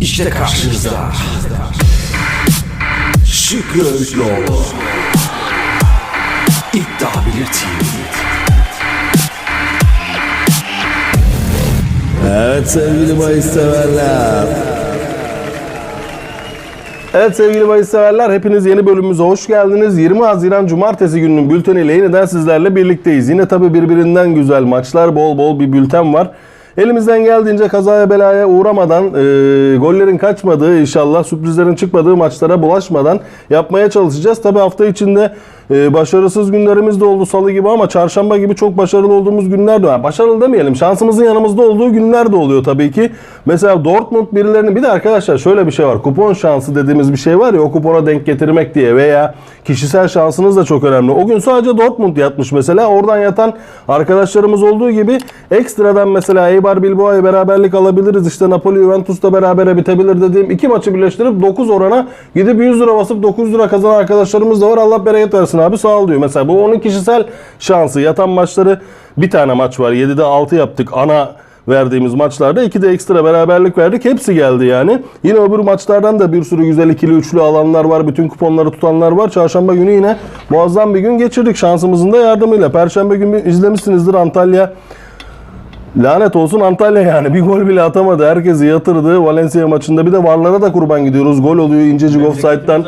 İşte karşınızda Şükrü Öğütloğlu İddia Bilir TV Evet sevgili bahis severler. Evet sevgili bahis severler hepiniz yeni bölümümüze hoş geldiniz. 20 Haziran Cumartesi gününün bülteniyle yeniden sizlerle birlikteyiz. Yine tabi birbirinden güzel maçlar bol bol bir bülten var. Elimizden geldiğince kazaya belaya uğramadan, e, gollerin kaçmadığı inşallah sürprizlerin çıkmadığı maçlara bulaşmadan yapmaya çalışacağız. Tabi hafta içinde e, başarısız günlerimiz de oldu salı gibi ama çarşamba gibi çok başarılı olduğumuz günler de var. Başarılı demeyelim şansımızın yanımızda olduğu günler de oluyor tabii ki. Mesela Dortmund birilerini bir de arkadaşlar şöyle bir şey var. Kupon şansı dediğimiz bir şey var ya o kupona denk getirmek diye veya kişisel şansınız da çok önemli. O gün sadece Dortmund yatmış mesela. Oradan yatan arkadaşlarımız olduğu gibi ekstradan mesela Eibar Bilbao'ya beraberlik alabiliriz. İşte Napoli Juventus'ta berabere bitebilir dediğim iki maçı birleştirip 9 orana gidip 100 lira basıp 9 lira kazanan arkadaşlarımız da var. Allah bereket versin abi sağ ol diyor. Mesela bu onun kişisel şansı. Yatan maçları bir tane maç var. 7'de 6 yaptık. Ana verdiğimiz maçlarda iki de ekstra beraberlik verdik. Hepsi geldi yani. Yine öbür maçlardan da bir sürü güzel ikili üçlü alanlar var. Bütün kuponları tutanlar var. Çarşamba günü yine muazzam bir gün geçirdik şansımızın da yardımıyla. Perşembe günü izlemişsinizdir Antalya Lanet olsun Antalya yani. Bir gol bile atamadı. Herkesi yatırdı. Valencia maçında bir de varlara da kurban gidiyoruz. Gol oluyor incecik offside'dan.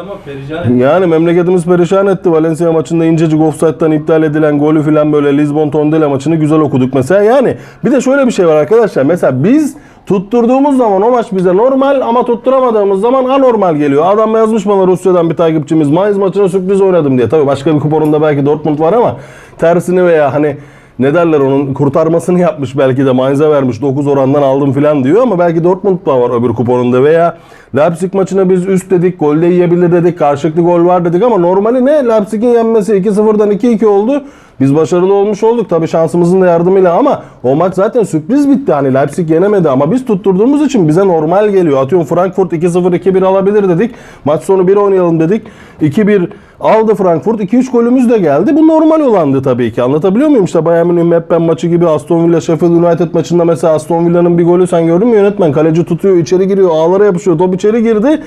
Yani memleketimiz perişan etti. Valencia maçında incecik offside'dan iptal edilen golü filan böyle Lisbon Tondela maçını güzel okuduk mesela. Yani bir de şöyle bir şey var arkadaşlar. Mesela biz tutturduğumuz zaman o maç bize normal ama tutturamadığımız zaman anormal geliyor. Adam yazmış bana Rusya'dan bir takipçimiz. Mainz maçına sürpriz oynadım diye. Tabii başka bir kuponunda belki Dortmund var ama tersini veya hani ne derler onun? Kurtarmasını yapmış belki de Mainz'a vermiş 9 orandan aldım filan diyor ama belki Dortmund da var öbür kuponunda veya Leipzig maçına biz üst dedik golde yiyebilir dedik karşılıklı gol var dedik ama normali ne Leipzig'in yenmesi 2-0'dan 2-2 oldu. Biz başarılı olmuş olduk tabii şansımızın da yardımıyla ama o maç zaten sürpriz bitti. Hani Leipzig yenemedi ama biz tutturduğumuz için bize normal geliyor. Atıyorum Frankfurt 2-0 2-1 alabilir dedik. Maç sonu 1 oynayalım dedik. 2-1 aldı Frankfurt. 2-3 golümüz de geldi. Bu normal olandı tabii ki. Anlatabiliyor muyum? İşte Bayern Münih Meppen maçı gibi Aston Villa Sheffield United maçında mesela Aston Villa'nın bir golü sen gördün mü yönetmen? Kaleci tutuyor, içeri giriyor, ağlara yapışıyor. Top içeri girdi.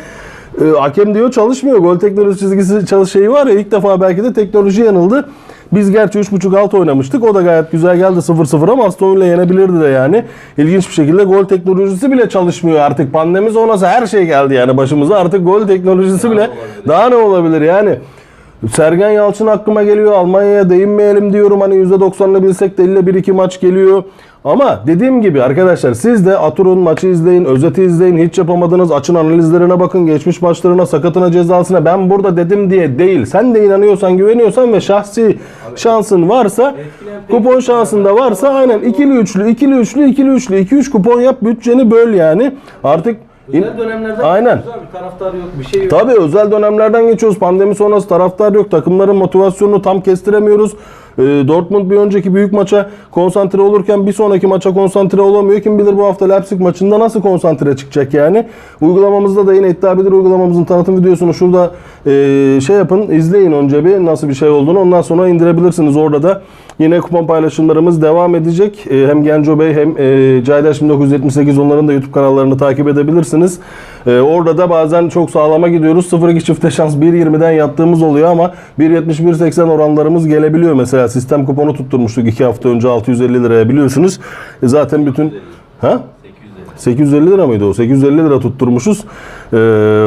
Ee, hakem diyor çalışmıyor. Gol teknoloji çizgisi çalış şeyi var ya ilk defa belki de teknoloji yanıldı. Biz gerçi 3.5 alt oynamıştık. O da gayet güzel geldi 0-0 ama Aston Villa yenebilirdi de yani. İlginç bir şekilde gol teknolojisi bile çalışmıyor artık. Pandemi sonrası her şey geldi yani başımıza. Artık gol teknolojisi bile daha ne olabilir yani. Sergen Yalçın aklıma geliyor. Almanya'ya değinmeyelim diyorum. Hani %90'ını bilsek de ille 1-2 maç geliyor. Ama dediğim gibi arkadaşlar siz de Atur'un maçı izleyin, özeti izleyin. Hiç yapamadınız. Açın analizlerine bakın. Geçmiş maçlarına, sakatına, cezasına. Ben burada dedim diye değil. Sen de inanıyorsan, güveniyorsan ve şahsi şansın varsa, kupon şansın da varsa aynen ikili üçlü, ikili üçlü, ikili üçlü, 2-3 kupon yap. Bütçeni böl yani. Artık Özel dönemlerden Aynen. geçiyoruz abi. Taraftar yok, bir şey yok. Tabii özel dönemlerden geçiyoruz. Pandemi sonrası taraftar yok. Takımların motivasyonunu tam kestiremiyoruz. Ee, Dortmund bir önceki büyük maça konsantre olurken bir sonraki maça konsantre olamıyor. Kim bilir bu hafta Leipzig maçında nasıl konsantre çıkacak yani. Uygulamamızda da yine iddia bilir uygulamamızın tanıtım videosunu şurada e, şey yapın izleyin önce bir nasıl bir şey olduğunu. Ondan sonra indirebilirsiniz orada da. Yine kupon paylaşımlarımız devam edecek. Ee, hem Genco Bey hem e, Caydaş 1978 onların da YouTube kanallarını takip edebilirsiniz. Ee, orada da bazen çok sağlama gidiyoruz. 0-2 çifte şans 1.20'den yattığımız oluyor ama 1.70-1.80 oranlarımız gelebiliyor. Mesela sistem kuponu tutturmuştuk 2 hafta önce 650 liraya biliyorsunuz. E, zaten bütün... Ha? 850 lira mıydı o? 850 lira tutturmuşuz. Ee,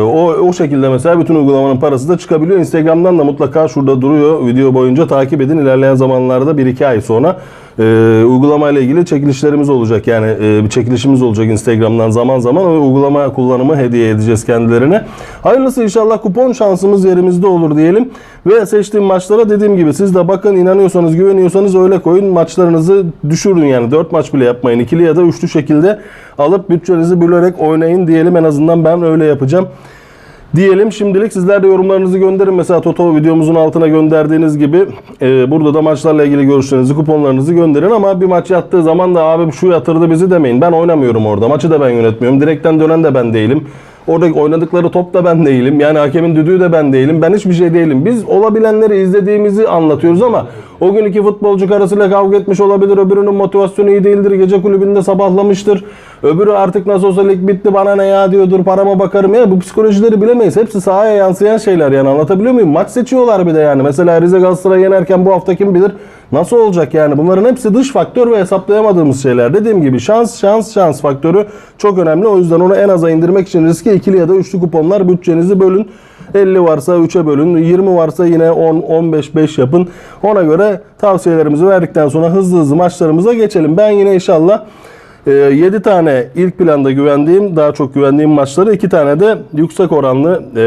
o, o şekilde mesela bütün uygulamanın parası da çıkabiliyor. Instagram'dan da mutlaka şurada duruyor. Video boyunca takip edin. İlerleyen zamanlarda 1-2 ay sonra e, uygulamayla ilgili çekilişlerimiz olacak. Yani e, bir çekilişimiz olacak Instagram'dan zaman zaman. O uygulama kullanımı hediye edeceğiz kendilerine. Hayırlısı inşallah kupon şansımız yerimizde olur diyelim. Ve seçtiğim maçlara dediğim gibi siz de bakın inanıyorsanız güveniyorsanız öyle koyun. Maçlarınızı düşürün yani. 4 maç bile yapmayın. ikili ya da üçlü şekilde alıp bütçenizi bölerek oynayın diyelim. En azından ben öyle yapacağım. Diyelim şimdilik sizler de yorumlarınızı gönderin. Mesela Toto videomuzun altına gönderdiğiniz gibi e, burada da maçlarla ilgili görüşlerinizi, kuponlarınızı gönderin. Ama bir maç yattığı zaman da abi şu yatırdı bizi demeyin. Ben oynamıyorum orada. Maçı da ben yönetmiyorum. Direkten dönen de ben değilim. Orada oynadıkları top da ben değilim. Yani hakemin düdüğü de ben değilim. Ben hiçbir şey değilim. Biz olabilenleri izlediğimizi anlatıyoruz ama o gün iki futbolcu karısıyla kavga etmiş olabilir. Öbürünün motivasyonu iyi değildir. Gece kulübünde sabahlamıştır. Öbürü artık nasıl olsa lig bitti bana ne ya diyordur. Parama bakarım. Ya bu psikolojileri bilemeyiz. Hepsi sahaya yansıyan şeyler yani anlatabiliyor muyum? Maç seçiyorlar bir de yani. Mesela Rize Galatasaray yenerken bu hafta kim bilir nasıl olacak yani. Bunların hepsi dış faktör ve hesaplayamadığımız şeyler. Dediğim gibi şans şans şans faktörü çok önemli. O yüzden onu en aza indirmek için riske ikili ya da üçlü kuponlar bütçenizi bölün. 50 varsa 3'e bölün. 20 varsa yine 10, 15, 5 yapın. Ona göre tavsiyelerimizi verdikten sonra hızlı hızlı maçlarımıza geçelim. Ben yine inşallah 7 tane ilk planda güvendiğim, daha çok güvendiğim maçları, 2 tane de yüksek oranlı e,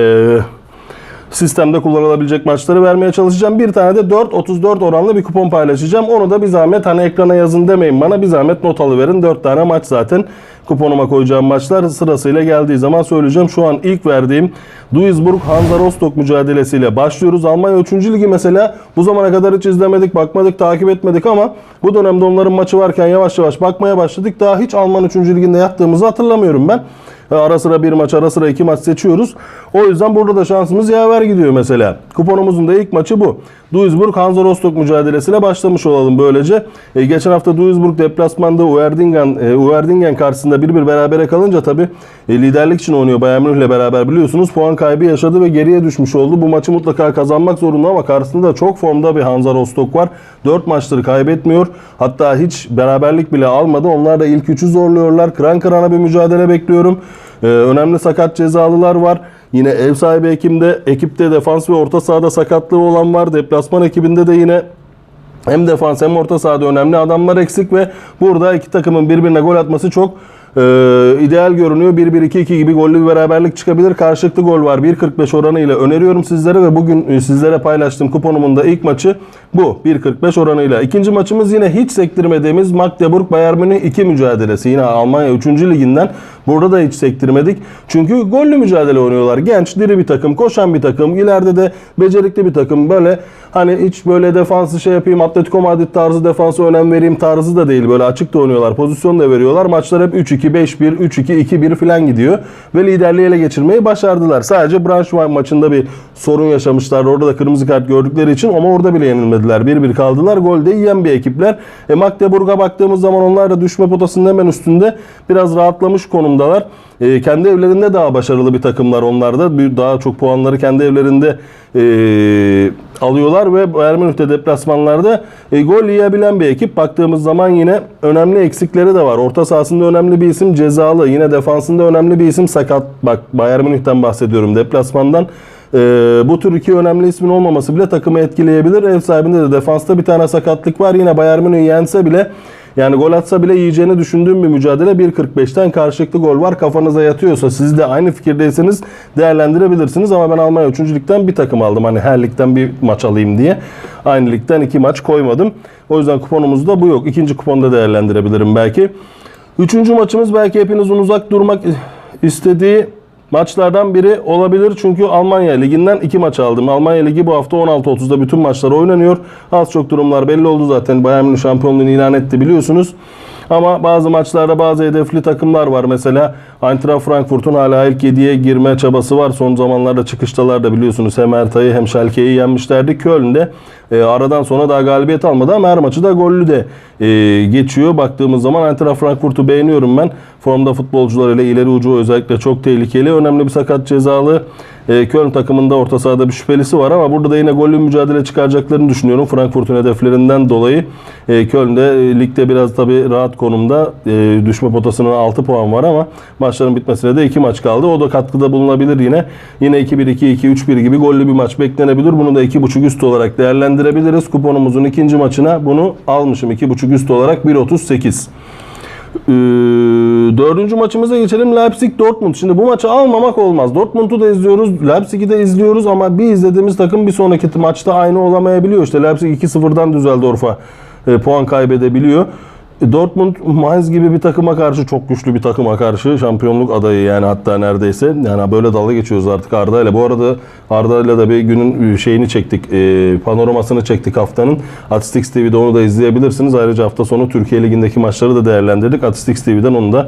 sistemde kullanılabilecek maçları vermeye çalışacağım. Bir tane de 4.34 oranlı bir kupon paylaşacağım. Onu da bir zahmet hani ekrana yazın demeyin bana. Bir zahmet not alıverin. 4 tane maç zaten kuponuma koyacağım maçlar sırasıyla geldiği zaman söyleyeceğim. Şu an ilk verdiğim Duisburg Hansa Rostock mücadelesiyle başlıyoruz. Almanya 3. ligi mesela bu zamana kadar hiç izlemedik, bakmadık, takip etmedik ama bu dönemde onların maçı varken yavaş yavaş bakmaya başladık. Daha hiç Alman 3. liginde yattığımızı hatırlamıyorum ben. Ara sıra bir maç, ara sıra iki maç seçiyoruz. O yüzden burada da şansımız yaver gidiyor mesela. Kuponumuzun da ilk maçı bu. Duisburg Hansa Rostock mücadelesiyle başlamış olalım böylece. E, geçen hafta Duisburg deplasmanda Uerdingen, e, Uerdingen karşısında 1-1 berabere kalınca tabi liderlik için oynuyor Bayern Münih'le beraber biliyorsunuz. Puan kaybı yaşadı ve geriye düşmüş oldu. Bu maçı mutlaka kazanmak zorunda ama karşısında da çok formda bir Hansa Rostock var. 4 maçları kaybetmiyor. Hatta hiç beraberlik bile almadı. Onlar da ilk üçü zorluyorlar. Kıran kırana bir mücadele bekliyorum. Ee, önemli sakat cezalılar var. Yine ev sahibi ekimde, ekipte defans ve orta sahada sakatlığı olan var. Deplasman ekibinde de yine hem defans hem orta sahada önemli adamlar eksik ve burada iki takımın birbirine gol atması çok e, ideal görünüyor. 1-1-2-2 gibi gollü bir beraberlik çıkabilir. Karşılıklı gol var. 1.45 oranıyla öneriyorum sizlere ve bugün e, sizlere paylaştığım kuponumun da ilk maçı bu. 1.45 oranıyla. İkinci maçımız yine hiç sektirmediğimiz Magdeburg Bayern Münih 2 mücadelesi. Yine Almanya 3. liginden. Burada da hiç sektirmedik. Çünkü gollü mücadele oynuyorlar. Genç, diri bir takım, koşan bir takım. İleride de becerikli bir takım. Böyle hani hiç böyle defansı şey yapayım, Atletico Madrid tarzı defansa önem vereyim tarzı da değil. Böyle açık da oynuyorlar. Pozisyon da veriyorlar. Maçlar hep 3-2, 5-1, 3-2, 2-1 falan gidiyor. Ve liderliği ele geçirmeyi başardılar. Sadece Braunschweig maçında bir sorun yaşamışlar. Orada da kırmızı kart gördükleri için ama orada bile yenilmediler. 1-1 kaldılar. Golde yiyen bir ekipler. E Magdeburg'a baktığımız zaman onlar da düşme potasının hemen üstünde biraz rahatlamış konumdalar. E, kendi evlerinde daha başarılı bir takımlar onlar da. Daha çok puanları kendi evlerinde e, alıyorlar ve Münih'te deplasmanlarda e, gol yiyebilen bir ekip. Baktığımız zaman yine önemli eksikleri de var. Orta sahasında önemli bir isim cezalı. Yine defansında önemli bir isim sakat. Bak Bayern Münih'ten bahsediyorum deplasmandan. E, bu tür iki önemli ismin olmaması bile takımı etkileyebilir. Ev sahibinde de defansta bir tane sakatlık var. Yine Bayern Münih yense bile yani gol atsa bile yiyeceğini düşündüğüm bir mücadele 1.45'ten karşılıklı gol var. Kafanıza yatıyorsa siz de aynı fikirdeyseniz değerlendirebilirsiniz. Ama ben Almanya 3. ligden bir takım aldım. Hani her ligden bir maç alayım diye. Aynı ligden iki maç koymadım. O yüzden kuponumuzda bu yok. İkinci kuponda değerlendirebilirim belki. Üçüncü maçımız belki hepinizin uzak durmak istediği maçlardan biri olabilir. Çünkü Almanya Ligi'nden iki maç aldım. Almanya Ligi bu hafta 16.30'da bütün maçlar oynanıyor. Az çok durumlar belli oldu zaten. Bayern Münih şampiyonluğunu ilan etti biliyorsunuz. Ama bazı maçlarda bazı hedefli takımlar var. Mesela Eintracht Frankfurt'un hala ilk 7'ye girme çabası var. Son zamanlarda çıkıştalar da biliyorsunuz hem Ertay'ı hem Schalke'yi yenmişlerdi. Köln'de e, aradan sonra daha galibiyet almadı ama her maçı da gollü de e, geçiyor. Baktığımız zaman Eintracht Frankfurt'u beğeniyorum ben. Formda futbolcularıyla ileri ucu özellikle çok tehlikeli. Önemli bir sakat cezalı. E, Köln takımında orta sahada bir şüphelisi var ama burada da yine gollü mücadele çıkaracaklarını düşünüyorum. Frankfurt'un hedeflerinden dolayı. E, Köln'de e, ligde biraz tabii rahat konumda. E, düşme potasının 6 puan var ama maçların bitmesine de 2 maç kaldı. O da katkıda bulunabilir yine. Yine 2-1, 2-2, 3-1 gibi gollü bir maç beklenebilir. Bunu da 2.5 üst olarak değerlendirebiliriz. Kuponumuzun ikinci maçına bunu almışım. 2.5 üst olarak 1.38. Ee, dördüncü maçımıza geçelim. Leipzig Dortmund. Şimdi bu maçı almamak olmaz. Dortmund'u da izliyoruz. Leipzig'i de izliyoruz ama bir izlediğimiz takım bir sonraki maçta aynı olamayabiliyor. İşte Leipzig 2-0'dan Düsseldorf'a e, puan kaybedebiliyor. E, Dortmund Mainz gibi bir takıma karşı çok güçlü bir takıma karşı şampiyonluk adayı yani hatta neredeyse yani böyle dalga geçiyoruz artık Arda ile. Bu arada Arda ile de bir günün şeyini çektik e, panoramasını çektik haftanın. Atistix TV'de onu da izleyebilirsiniz. Ayrıca hafta sonu Türkiye Ligi'ndeki maçları da değerlendirdik. Atistix TV'den onu da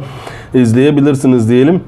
izleyebilirsiniz diyelim.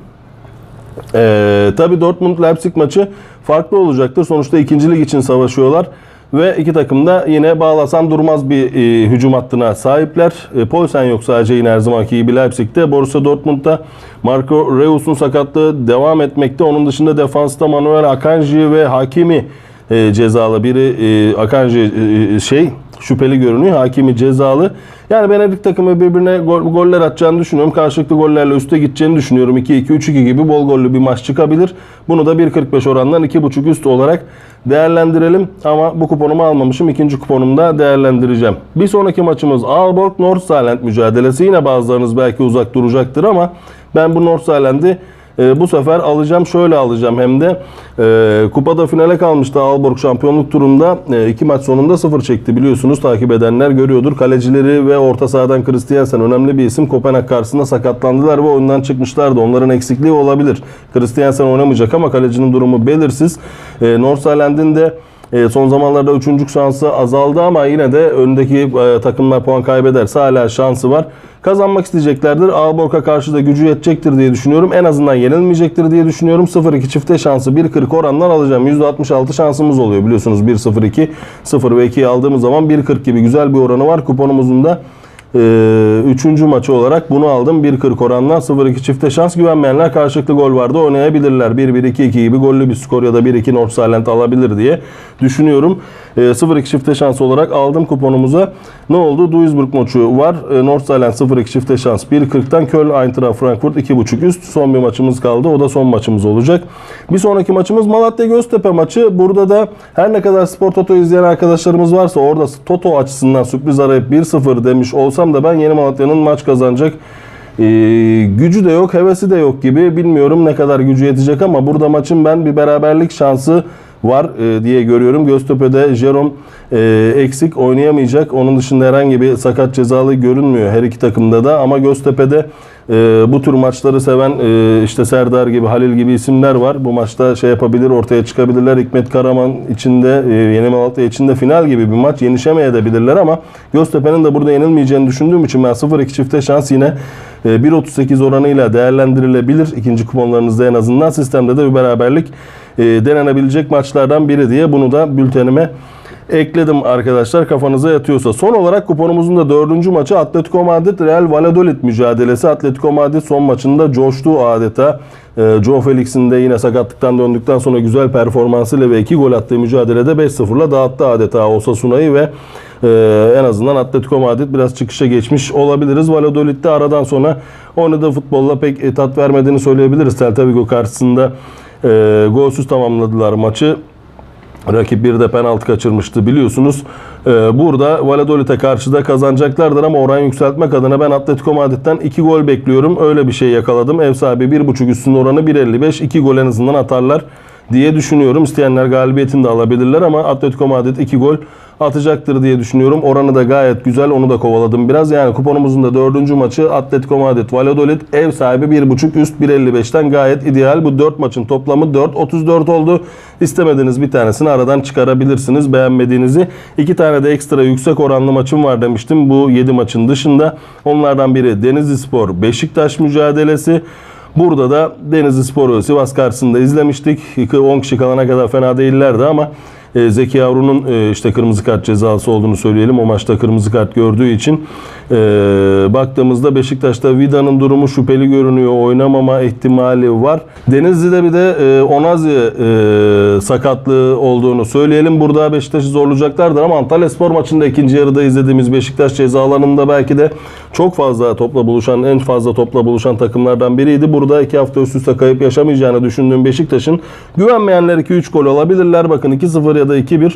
Ee, tabii Dortmund-Leipzig maçı farklı olacaktır. Sonuçta ikincilik için savaşıyorlar. Ve iki takım da yine bağlasan durmaz bir e, hücum hattına sahipler. E, Poulsen yok sadece yine her zamanki gibi Leipzig'te. Borussia Dortmund'da Marco Reus'un sakatlığı devam etmekte. Onun dışında defansta Manuel Akanji ve Hakimi e, cezalı. Biri e, Akanji e, e, şey şüpheli görünüyor. Hakimi cezalı. Yani iki takımı birbirine gol- goller atacağını düşünüyorum. Karşılıklı gollerle üste gideceğini düşünüyorum. 2-2, 3-2 gibi bol gollü bir maç çıkabilir. Bunu da 1.45 orandan 2.5 üst olarak değerlendirelim. Ama bu kuponumu almamışım. İkinci kuponumu da değerlendireceğim. Bir sonraki maçımız Aalborg Nordsjælland mücadelesi. Yine bazılarınız belki uzak duracaktır ama ben bu Nordsjælland'i e, bu sefer alacağım. Şöyle alacağım hem de e, kupada finale kalmıştı Aalborg şampiyonluk turunda. E, iki maç sonunda sıfır çekti biliyorsunuz. Takip edenler görüyordur. Kalecileri ve orta sahadan Christiansen önemli bir isim. Kopenhag karşısında sakatlandılar ve oyundan çıkmışlardı. Onların eksikliği olabilir. Christiansen oynamayacak ama kalecinin durumu belirsiz. E, Nordsjælland'in de e, son zamanlarda üçüncü şansı azaldı ama yine de öndeki e, takımlar puan kaybederse hala şansı var. Kazanmak isteyeceklerdir. Aalborg'a karşı da gücü yetecektir diye düşünüyorum. En azından yenilmeyecektir diye düşünüyorum. 0-2 çifte şansı 1-40 orandan alacağım. %66 şansımız oluyor biliyorsunuz 1-0-2. 0 ve 2'yi aldığımız zaman 1-40 gibi güzel bir oranı var. Kuponumuzun da ee, üçüncü maçı olarak bunu aldım. 1.40 oranla 0-2 çifte şans. Güvenmeyenler karşılıklı gol vardı oynayabilirler. 1-1-2-2 gibi gollü bir skor ya da 1-2 Nordsjælland alabilir diye düşünüyorum. Ee, 0-2 çifte şans olarak aldım kuponumuza. Ne oldu? Duisburg maçı var. Ee, Nordsjælland 0-2 çifte şans 1.40'tan Köln Eintracht Frankfurt 2.5 üst. Son bir maçımız kaldı. O da son maçımız olacak. Bir sonraki maçımız Malatya Göztepe maçı. Burada da her ne kadar Spor Toto izleyen arkadaşlarımız varsa orada Toto açısından sürpriz arayıp 1-0 demiş olsam da ben Yeni Malatya'nın maç kazanacak ee, gücü de yok, hevesi de yok gibi. Bilmiyorum ne kadar gücü yetecek ama burada maçın ben bir beraberlik şansı var e, diye görüyorum. Göztepe'de Jerome e, eksik oynayamayacak. Onun dışında herhangi bir sakat cezalı görünmüyor her iki takımda da ama Göztepe'de e, bu tür maçları seven işte Serdar gibi Halil gibi isimler var. Bu maçta şey yapabilir, ortaya çıkabilirler. Hikmet Karaman içinde, e, Yeni Malatya içinde final gibi bir maç yenişemeyebilirler ama Göztepe'nin de burada yenilmeyeceğini düşündüğüm için ben 0-2 çifte şans yine e, 1.38 oranıyla değerlendirilebilir. İkinci kuponlarınızda en azından sistemde de bir beraberlik e, denenebilecek maçlardan biri diye bunu da bültenime ekledim arkadaşlar kafanıza yatıyorsa. Son olarak kuponumuzun da dördüncü maçı Atletico Madrid Real Valladolid mücadelesi. Atletico Madrid son maçında coştu adeta. Ee, Joe Felix'in de yine sakatlıktan döndükten sonra güzel performansıyla ve iki gol attığı mücadelede 5-0'la dağıttı adeta Osasuna'yı ve e, en azından Atletico Madrid biraz çıkışa geçmiş olabiliriz. Valladolid'de aradan sonra oynadığı futbolla pek e, tat vermediğini söyleyebiliriz. Celta Vigo karşısında e, golsüz tamamladılar maçı. Rakip bir de penaltı kaçırmıştı biliyorsunuz. Ee, burada Valladolid'e karşı da kazanacaklardır ama oran yükseltmek adına ben Atletico Madrid'den 2 gol bekliyorum. Öyle bir şey yakaladım. Ev sahibi 1.5 üstün oranı 1.55. 2 gol en azından atarlar diye düşünüyorum. İsteyenler galibiyetini de alabilirler ama Atletico Madrid 2 gol atacaktır diye düşünüyorum. Oranı da gayet güzel. Onu da kovaladım biraz. Yani kuponumuzun da dördüncü maçı Atletico Madrid Valladolid ev sahibi 1.5 üst 1.55'ten gayet ideal. Bu 4 maçın toplamı 4.34 oldu. İstemediğiniz bir tanesini aradan çıkarabilirsiniz. Beğenmediğinizi. iki tane de ekstra yüksek oranlı maçım var demiştim. Bu 7 maçın dışında. Onlardan biri Denizli Spor Beşiktaş mücadelesi. Burada da Denizli Spor'u Sivas karşısında izlemiştik. 10 kişi kalana kadar fena değillerdi ama Zeki Yavru'nun e, işte kırmızı kart cezası olduğunu söyleyelim. O maçta kırmızı kart gördüğü için e, baktığımızda Beşiktaş'ta Vida'nın durumu şüpheli görünüyor. Oynamama ihtimali var. Denizli'de bir de e, Onazi e, sakatlığı olduğunu söyleyelim. Burada Beşiktaş'ı zorlayacaklardır ama Antalya Spor maçında ikinci yarıda izlediğimiz Beşiktaş ceza alanında belki de çok fazla topla buluşan, en fazla topla buluşan takımlardan biriydi. Burada iki hafta üst üste kayıp yaşamayacağını düşündüğüm Beşiktaş'ın güvenmeyenler 2-3 gol alabilirler. Bakın 2-0 ya da 2-1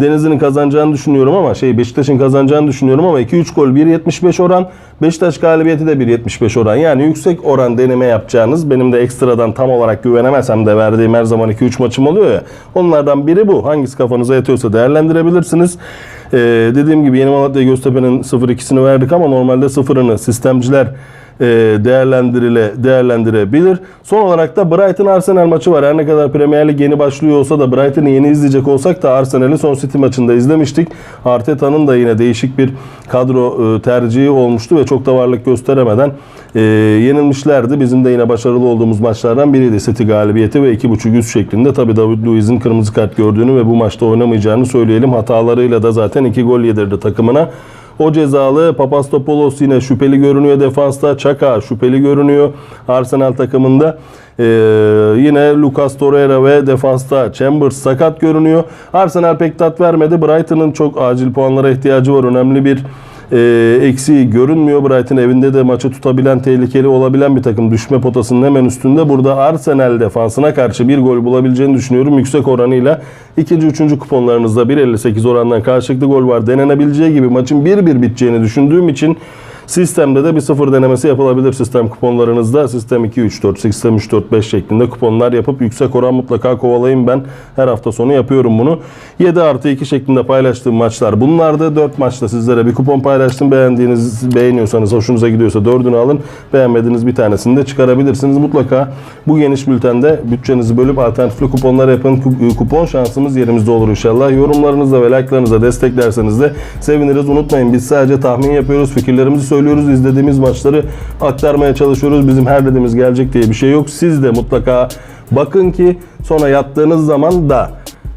Denizli'nin kazanacağını düşünüyorum ama şey Beşiktaş'ın kazanacağını düşünüyorum ama 2-3 gol 1.75 oran. Beşiktaş galibiyeti de 1.75 oran. Yani yüksek oran deneme yapacağınız benim de ekstradan tam olarak güvenemesem de verdiğim her zaman 2-3 maçım oluyor ya. Onlardan biri bu. Hangisi kafanıza yatıyorsa değerlendirebilirsiniz. Ee, dediğim gibi Yeni Malatya Göztepe'nin 0-2'sini verdik ama normalde 0'ını sistemciler değerlendirile değerlendirebilir. Son olarak da Brighton Arsenal maçı var. Her ne kadar Premier Lig yeni başlıyor olsa da Brighton'ı yeni izleyecek olsak da Arsenal'i son City maçında izlemiştik. Arteta'nın da yine değişik bir kadro e, tercihi olmuştu ve çok da varlık gösteremeden e, yenilmişlerdi. Bizim de yine başarılı olduğumuz maçlardan biriydi City galibiyeti ve 2.5 üst şeklinde. Tabi David Luiz'in kırmızı kart gördüğünü ve bu maçta oynamayacağını söyleyelim. Hatalarıyla da zaten 2 gol yedirdi takımına. O cezalı Papastopoulos yine şüpheli görünüyor defansta. Çaka şüpheli görünüyor Arsenal takımında. Ee, yine Lucas Torreira ve defansta Chambers sakat görünüyor. Arsenal pek tat vermedi. Brighton'ın çok acil puanlara ihtiyacı var. Önemli bir e, eksiği görünmüyor. Brighton evinde de maçı tutabilen, tehlikeli olabilen bir takım. Düşme potasının hemen üstünde. Burada Arsenal defansına karşı bir gol bulabileceğini düşünüyorum. Yüksek oranıyla ikinci, üçüncü kuponlarınızda 1.58 orandan karşılıklı gol var. Denenebileceği gibi maçın 1-1 biteceğini düşündüğüm için Sistemde de bir sıfır denemesi yapılabilir sistem kuponlarınızda. Sistem 2-3-4, sistem 3-4-5 şeklinde kuponlar yapıp yüksek oran mutlaka kovalayın ben. Her hafta sonu yapıyorum bunu. 7 artı 2 şeklinde paylaştığım maçlar bunlardı. 4 maçta sizlere bir kupon paylaştım. Beğendiğiniz, beğeniyorsanız, hoşunuza gidiyorsa dördünü alın. Beğenmediğiniz bir tanesini de çıkarabilirsiniz. Mutlaka bu geniş bültende bütçenizi bölüp alternatifli kuponlar yapın. Ku- Kupon şansımız yerimizde olur inşallah. Yorumlarınızla ve like'larınızla desteklerseniz de seviniriz. Unutmayın biz sadece tahmin yapıyoruz. Fikirlerimizi söylüyoruz. izlediğimiz maçları aktarmaya çalışıyoruz. Bizim her dediğimiz gelecek diye bir şey yok. Siz de mutlaka bakın ki sonra yattığınız zaman da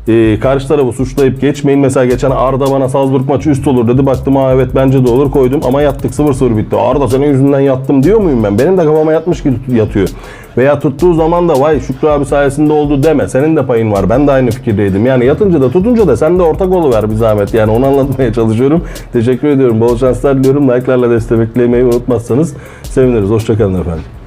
e, karşı tarafı suçlayıp geçmeyin. Mesela geçen Arda bana Salzburg maçı üst olur dedi. Baktım ha evet bence de olur koydum ama yattık 0-0 bitti. Arda senin yüzünden yattım diyor muyum ben? Benim de kafama yatmış gibi yatıyor. Veya tuttuğu zaman da vay Şükrü abi sayesinde oldu deme. Senin de payın var. Ben de aynı fikirdeydim. Yani yatınca da tutunca da sen de ortak oluver bir zahmet. Yani onu anlatmaya çalışıyorum. Teşekkür ediyorum. Bol şanslar diliyorum. Like'larla desteklemeyi unutmazsanız seviniriz. Hoşçakalın efendim.